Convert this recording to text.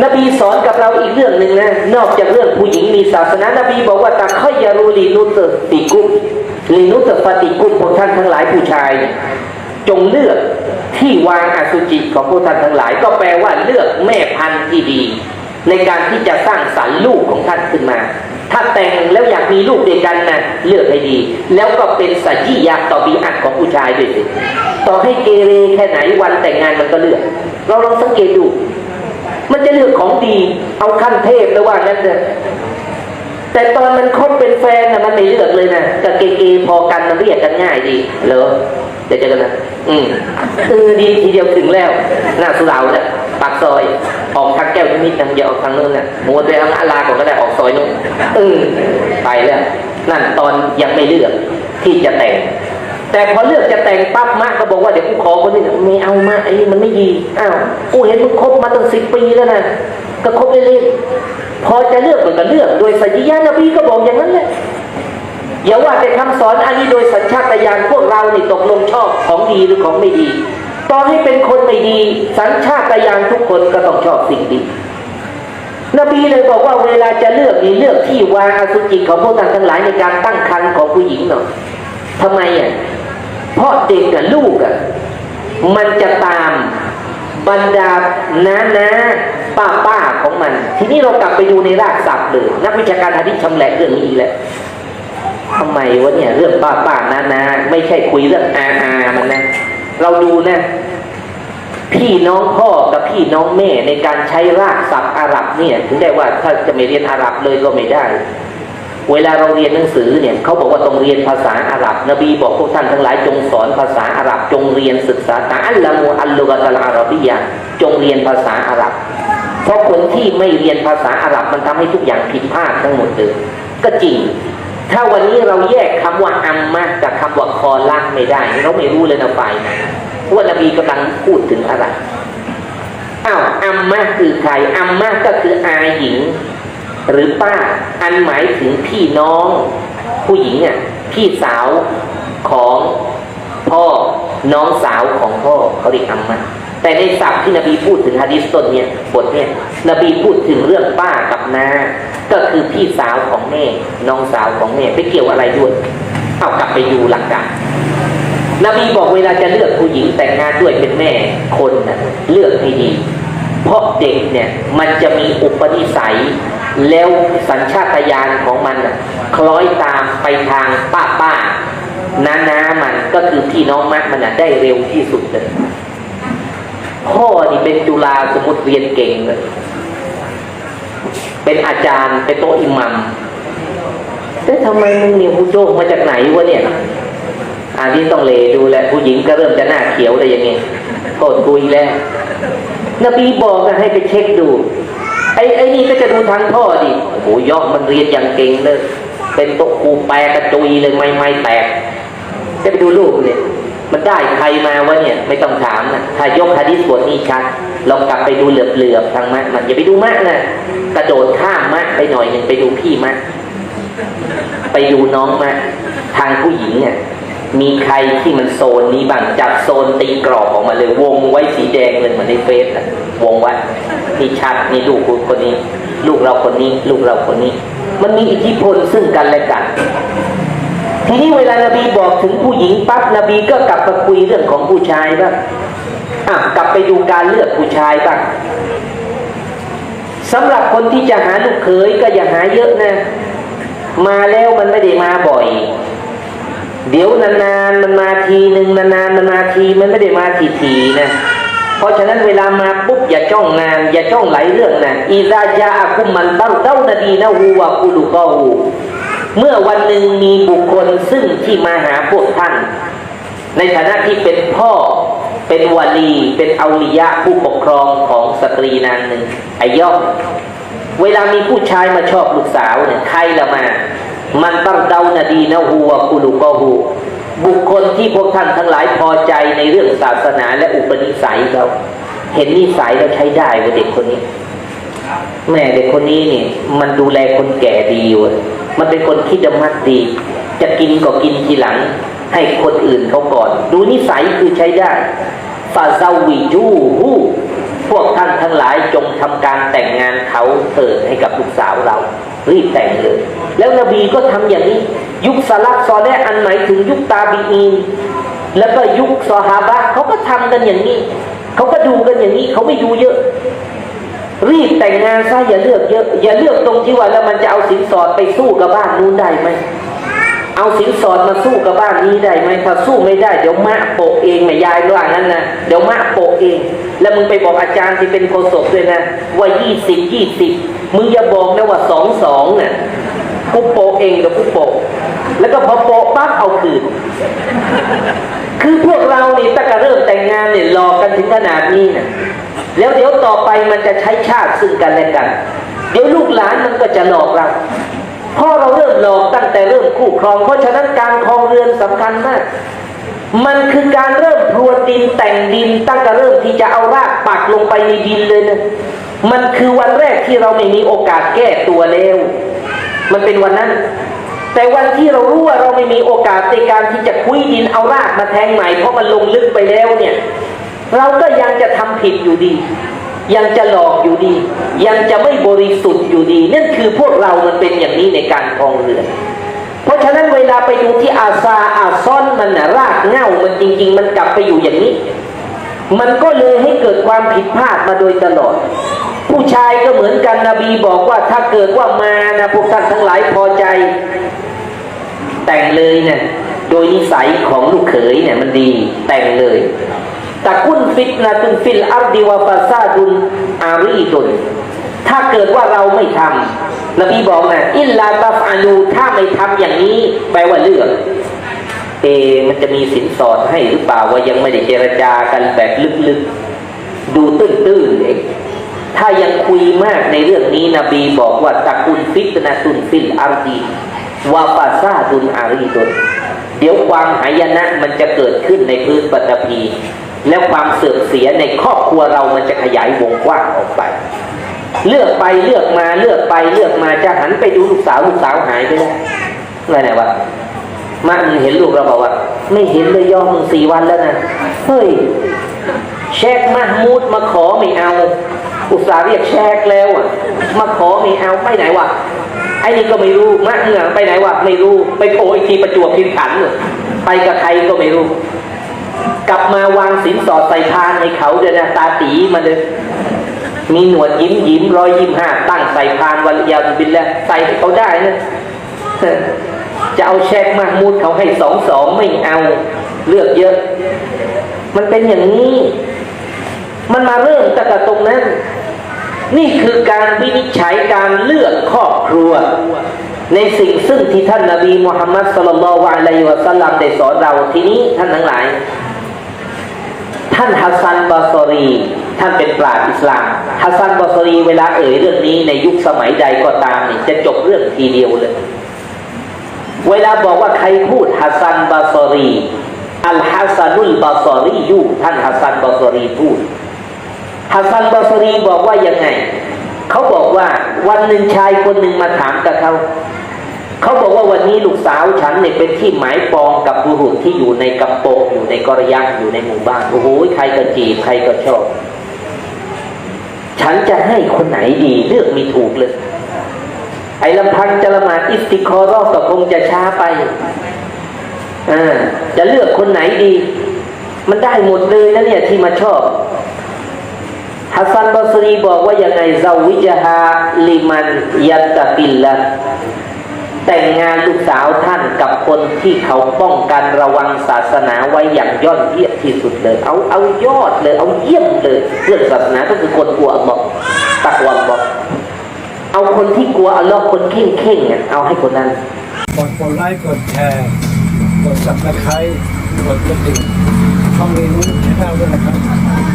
นบีสอนกับเราอีกเรื่องหนึ่งนะ นอกจากเรื่องผู้หญิงมีศาสนา นบีบอกว่าตาค่อยยารูลีนุตติกุมลีนุตปฏิกุมพวกท่านทั้งหลายผู้ชาย จงเลือกที่วางอสุจิของพวกท่านทั้งหลาย ก็แปลว่าเลือกแม่พันธุ์ที่ดี ในการที่จะสร้างสรรค์ลูกของท่านขึ้นมา ถ้าแต่งแล้วอยากมีลูกด้วยกันนะเลือกให้ดี แล้วก็เป็นสัจจิยาต่อบีอัตของผู้ชายด้วยสิต่อให้เกเรแค่ไหนวันแต่งงานมันก็เลือก เราลองสังเกตดู มันจะเลือกของดี เอาขั้นเทพแล้วว่างั้นเลยแต่ตอนมันคบเป็นแฟนนะมันไม่เลือกเลยนะกับเกเกพอกันมันเรียกกันง่ายดีเหรอเดี๋ยวเจอกันนะอืมเออดีทีเดียวถึงแล้ว หน้าสุเหราเนี่ยปากซอยออกทางแก้วนิมิตนะอย่าออกทางนู้นนะมัวไปเอาอาลาก่อนก็ได้ออกซอยนู้นเออไปแล้วนั่นตอนยังไม่เลือกที่จะแต่ง แต่พอเลือกจะแต่งปั๊บมะก็บอกว่าเดี๋ยวกูขอคนนี้ไม่เอามาไอ้มันไม่ดีอ้าวกูเห็นมึงคบมาตั้งสิบปีแล้วนะก็คบเล่นๆพอจะเลือกมันก็เลือก โดยสัญญาณนบีก็บอกอย่างนั้นแหละอย่าว่าแต่คำสอนอันนี้โดยสัญชาตญาณพวกเรานี่ตกลงชอบของดีหรือของไม่ดีต่อให้เป็นคนไม่ดี สัญชาตญาณทุกคนก็ต้องชอบสิ่งดีนบีเลยบอกว่าเวลาจะเลือกนี่เลือกที่วางอสุจิของพวกท่านทั้งหลายในการตั้งครรภ์ของผู้หญิงหน่อยทำไมอะ เพราะเด็กกับลูกอะมันจะตามบรรดาน้าน้าป้าป้าของมัน ทีนี้เรากลับไปดูในรากศัพท์เลยนักวิชาการหะดิษชำแหละเรื่องนี้อีกแล้วทำไมวะเนี่ยเรื่องป้าป้าน้าน้าไม่ใช่คุยเรื่องอาอามันนะ เราดูนะ พี่น้องพ่อกับพี่น้องแม่ในการใช้รากศัพท์อาหรับเนี่ย ถึงได้ว่าถ้าจะไม่เรียนอาหรับเลยก็ไม่ได้ เวลาเราเรียนหนังสือเนี่ยเขาบอกว่าต้องเรียนภาษาอาหรับ นบีบอกพวกท่านทั้งหลายจงสอนภาษาอาหรับ จงเรียนศึกษาตาอัลละมูอัลลุกะตัลอาหรับียะจงเรียนภาษาอาหรับ เพราะคนที่ไม่เรียนภาษาอาหรับมันทำให้ทุกอย่างผิดพลาดทั้งหมดเลยก็จริง ถ้าวันนี้เราแยกคำว่าอัมมะกับคำว่าคอลักไม่ได้ เราไม่รู้เลยนะไปว่านบีกำลังพูดถึงอะไรอ้าวอัมมะคือใครอัมมะก็คืออาหญิง หรือป้าอันหมายถึงพี่น้อง ผู้หญิงอะพี่สาวของพ่อน้องสาวของพ่อเขาเรียกอัมมะแต่ในศัพท์ที่นบีพูดถึงฮะดิษต้นเนี่ยบทเนี่ยนบีพูดถึงเรื่องป้ากับนาก็คือพี่สาวของแม่น้องสาวของแม่ไปเกี่ยวอะไรด้วยเอากลับไปดูหลักการนบีบอกเวลาจะเลือกผู้หญิงแต่งงานด้วยเป็นแม่คนนะเลือกให้ดี เพราะเด็กเนี่ยมันจะมีอุปนิสัย แล้วสัญชาตญาณของมันคล้อยตามไปทางป้าป้าน้าน้ามันก็คือพี่น้องมักมันนะได้เร็วที่สุดเลยพ่อนี่เป็นจุฬาสมมติเรียนเก่งเลยเป็นอาจารย์เป็นโตอิหมัมแต่ทำไมมึงเนี่ยผู้โจกมาจากไหนวะเนี่ยอันนี้ต้องเลดูและผู้หญิงก็เริ่มจะหน้าเขียวอะได้ยังไงโทษกุยแล้ว นบีบอกนให้ไปเช็คดู ไอ้ไอ้นี่ก็จะดูทางพ่อดิโอ้โหยอกมันเรียนอย่างเก่งเลย เป็นต๊ะครูแปรกระจุยเลยไม่ไม่แตกจะไปดูลูกเนี่ยมันได้ใครมาวะเนี่ย ไม่ต้องถามนะถ้ายกฮะดิษบทนี้ชัดลองกลับไปดูเหลือบๆทางมะมันอย่าไปดูมะนะกระโดดข้ามมะไปหน่อยหนึ่งไปดูพี่มะไปดูน้องมะทางผู้หญิงเนี่ย มีใครที่มันโซนนี้บ้างจับโซนตีกรอบออกมาเลยวงไว้สีแดงเลยเหมือนในเฟซอะวงไว้นี่ชัดนี่ลูกคุณคนนี้ ลูกเราคนนี้ ลูกเราคนนี้ มันมีอิทธิพลซึ่งกันและกัน ทีนี้เวลานบีบอกถึงผู้หญิงปั๊บนบีก็กลับมาคุยเรื่องของผู้ชายบ้างอะกลับไปดูการเลือกผู้ชายบ้างสำหรับคนที่จะหาลูกเขยก็อย่าหาเยอะนะ มาแล้วมันไม่ได้มาบ่อย เดี๋ยวนานๆมันมาทีหนึ่งนานๆมันมาทีมันไม่ได้มาทีๆนะ เพราะฉะนั้นเวลามาปุ๊บอย่าจ้องนาน อย่าจ้องหลายเรื่องนะอีซาจาอาคุมมันตั้งเต้านาดีนะฮูวากุลุกอฮูเมื่อวันหนึ่งมีบุคคลซึ่งที่มาหาพวกท่าน ในฐานะที่เป็นพ่อเป็นวาลี เป็นเอาลิยะผู้ปกครองของสตรีนางหนึ่งไอย่อมเวลามีผู้ชายมาชอบลูกสาวเนี่ยใครละมา มันตั้งเดานาดีนะฮูวากุลุกอฮูบุคคลที่พวกท่านทั้งหลายพอใจในเรื่องศาสนาและอุปนิสัยเขาเห็นนิสัยเราใช้ได้ว่าเด็กคนนี้ แม่เด็กคนนี้เนี่ยมันดูแลคนแก่ดีเว้ยมันเป็นคนคิดมัดดี จะกินก็กินทีหลัง ให้คนอื่นเขาก่อน ดูนิสัยคือใช้ได้ฟาซาวิจูฮูพวกท่านทั้งหลายจงทำการแต่งงานเขาเถิดให้กับลูกสาวเรา รีบแต่งเลย แล้วนบีก็ทำอย่างนี้ ยุคสลับซอแลอันหมายถึงยุคตาบีอีนแล้วก็ยุคซอฮาบะเขาก็ทำกันอย่างนี้เขาก็ดูกันอย่างนี้เขาไม่ดูเยอะ รีบแต่งงานซะอย่าเลือกเยอะอย่าเลือกตรงที่ว่าแล้วมันจะเอาสินสอดไปสู้กับบ้านนู้นได้ไหมเอาสินสอดมาสู้กับบ้านนี้ได้ไหมถ้าสู้ไม่ได้เดี๋ยวมะโปะเองแม่ยายว่างั้นนะเดี๋ยวมะโปะเอง แล้วมึงไปบอกอาจารย์ที่เป็นโฆษกด้วยนะ ว่ายี่สิบยี่สิบมึงอย่าบอกนะว่าสองสองน่ะกูโปะเองเดี๋ยวกูโปะแล้วก็พอโปะปั๊บเอาคืน คือพวกเรานี่ตั้งแต่เริ่มแต่งงานเนี่ยหลอกกันถึงขนาดนี้นะแล้วเดี๋ยวต่อไปมันจะใช้ชาติซึ่งกันและกัน เดี๋ยวลูกหลานมันก็จะหลอกเราพราะเราเริ่มหลอกตั้งแต่เริ่มคู่ครอง เพราะฉะนั้นการครองเรือนสำคัญมาก มันคือการเริ่มพรวนดินแต่งดินตั้งแต่เริ่มที่จะเอารากปักลงไปในดินเลยนะมันคือวันแรกที่เราไม่มีโอกาสแก้ตัวแล้ว มันเป็นวันนั้น แต่วันที่เรารู้ว่าเราไม่มีโอกาสในการที่จะคุยดินเอารากมาแทงใหม่เพราะมันลงลึกไปแล้วเนี่ย เราก็ยังจะทำผิดอยู่ดี ยังจะหลอกอยู่ดี ยังจะไม่บริสุทธิ์อยู่ดีนั่นคือพวกเรามันเป็นอย่างนี้ในการครองเรือน เพราะฉะนั้นเวลาไปดูที่อาซาอาซอนมันนะรากเง้ามันจริง ๆ มันกลับไปอยู่อย่างนี้ มันก็เลยให้เกิดความผิดพลาดมาโดยตลอด ผู้ชายก็เหมือนกันนบีบอกว่าถ้าเกิดว่ามานะพวกท่านทั้งหลายพอใจ แต่งเลยเนี่ยโดยนิสัยของลูกเขยเนี่ยมันดีแต่งเลยตะกุนฟิตนะตุนฟิลอับดิวาฟาซาดุนอารีดุนถ้าเกิดว่าเราไม่ทำ นบีบอกนะอิลลาตัฟอานูถ้าไม่ทำอย่างนี้ แปลว่าเลือกเอมันจะมีสินสอดให้หรือเปล่าว่ายังไม่ได้เจรจากันแบบลึกๆ ดูตื้นๆเองถ้ายังคุยมากในเรื่องนี้นบีบอกว่าตะกุนฟิตนะตุนฟิลอารดีวาฟาซาดุนอารีดุนเดี๋ยวความหายนะมันจะเกิดขึ้นในพื้นปฐพี แล้วความเสื่อมเสียในครอบครัวเรามันจะขยายวงกว้างออกไป เลือกไปเลือกมาเลือกไปเลือกมาจะหันไปดูลูกสาวลูกสาวหายไปแล้วอะไรไหนวะมามึงเห็นลูกเราบอกว่า ไม่เห็นเลยยอมมึงสี่วันแล้วนะเฮ้ยเชคมามูดมาขอไม่เอา อุตส่าห์เรียกเชคแล้วอะ มาขอไม่เอาไปไหนวะไอ้นี่ก็ไม่รู้มาเงื่อไปไหนวะไม่รู้ไปโผล่อีกทีประจวบพิมขันธ์เลยไปกับใครก็ไม่รู้ กลับมาวางสินสอดใส่พานให้เขาเดินยนะตาตีมาเลย มีหนวดยิ้มยิ้มร้อยยิ้มห้าตั้งใส่พานวันยาวบินแล้วใส่ให้เขาได้นะจะเอาเช็คมามูดเขาให้สองสองไม่เอาเลือกเยอะ มันเป็นอย่างนี้ มันมาเริ่มตั้งแต่ตรงนั้น นี่คือการวินิจฉัยการเลือกครอบครัว ในสิ่งซึ่งที่ท่านนบีมุฮัมมัดสลลัลลอฮุอะลัยฮิวะสัลลัมได้สอนเราทีนี้ท่านทั้งหลาย ท่านฮัสซันบาซอรี ท่านเป็นปราชญ์อิสลามฮัสซันบาซอรีเวลาเอ่ยเรื่องนี้ในยุคสมัยใดก็ตามนี่จะจบเรื่องทีเดียวเลย เวลาบอกว่าใครพูดฮัสซันบาซอรีอัลฮัสซันุลบาซอรียูท่านฮัสซันบาซอรีพูดฮัสซันบาซอรีบอกว่ายังไง เขาบอกว่าวันหนึ่งชายคนหนึ่งมาถามกับเขาเขาบอกว่าวันนี้ลูกสาวฉันเนี่ยเป็นที่หมายปองกับบุรุษที่อยู่ในกำโปงอยู่ในกระยังอยู่ในหมู่บ้านโอ้โหใครก็จีบใครก็ชอบ ฉันจะให้คนไหนดีเลือกไม่ถูกเลย ไอ้ลำพังจะละหมาดอิสติคอรอก็คงจะช้าไปอ่าจะเลือกคนไหนดี มันได้หมดเลยนะเนี่ยที่มาชอบฮัสซันบอสรีบอกว่ายังไงซาวิจฮาลิมันยัตตะกิลละ แต่งงานลูกสาวท่านกับคนที่เขาป้องกันระวังศาสนาไว้อย่างยอดเยี่ยมที่สุดเลย เอาเอายอดเลยเอาเยี่ยมเลยเรื่องศาสนาก็คือคนกลัวอัลลอฮ์ตักวันบอกเอาคนที่กลัวอัลลอฮ์คนเข่งเข่งๆอะเอาให้คนนั้นกดกดไลค์กดแชร์กดสับสไครต์กดกระดิ่งช่องนี้นู้แค่นั้นด้วยนะครับ